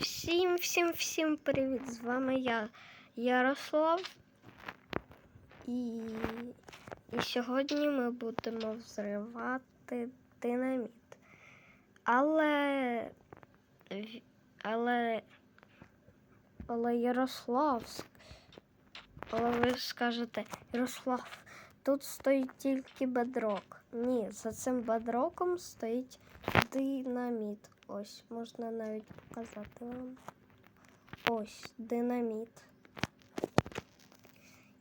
Всім, всім, всім привіт! З вами я, Ярослав. І, і сьогодні ми будемо взривати динаміт. Але. Але. Але Ярослав. Але ви скажете, Ярослав, тут стоїть тільки бедрок. Ні, за цим бедроком стоїть динаміт. Ось, можна навіть показати вам. Ось динаміт.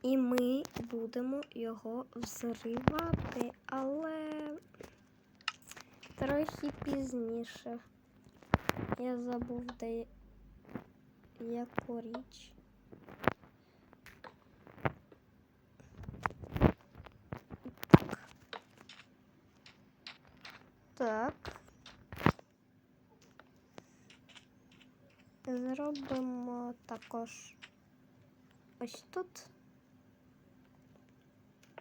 І ми будемо його взривати, але трохи пізніше. Я забув, де яку річ. Так. Зробимо також ось тут.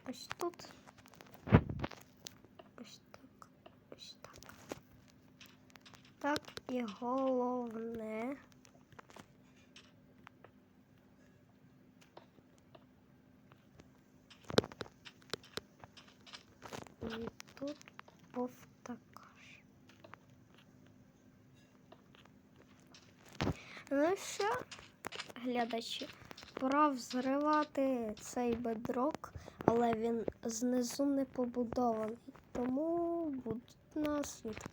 Ось тут. Ось так. Ось так. Так, і головне. І тут повтакаш. Ну що, глядачі, пора взривати цей бедрок, але він знизу не побудований. Тому будуть наслідки.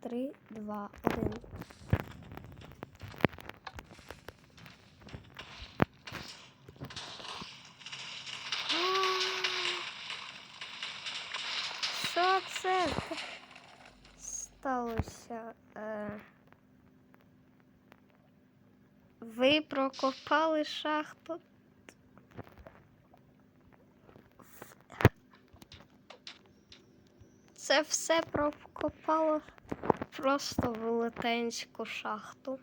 Три, два, один. Що це сталося? Ви прокопали шахту. Це все прокопало просто велетенську шахту.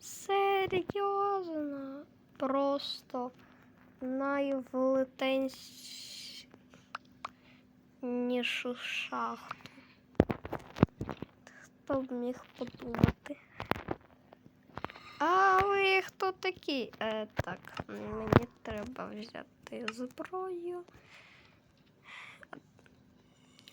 Серйозно, просто найвелетеннішу шахту. Хто б міг подумати? А ви хто такі? Е, так, мені треба взяти зброю.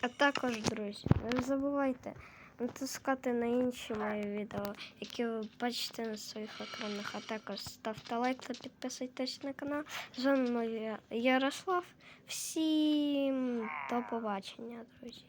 А також, друзі, не забувайте натискати на інші мої відео, які ви бачите на своїх екранах. А також ставте лайк та підписуйтесь на канал. З вами Ярослав. Всім до побачення, друзі.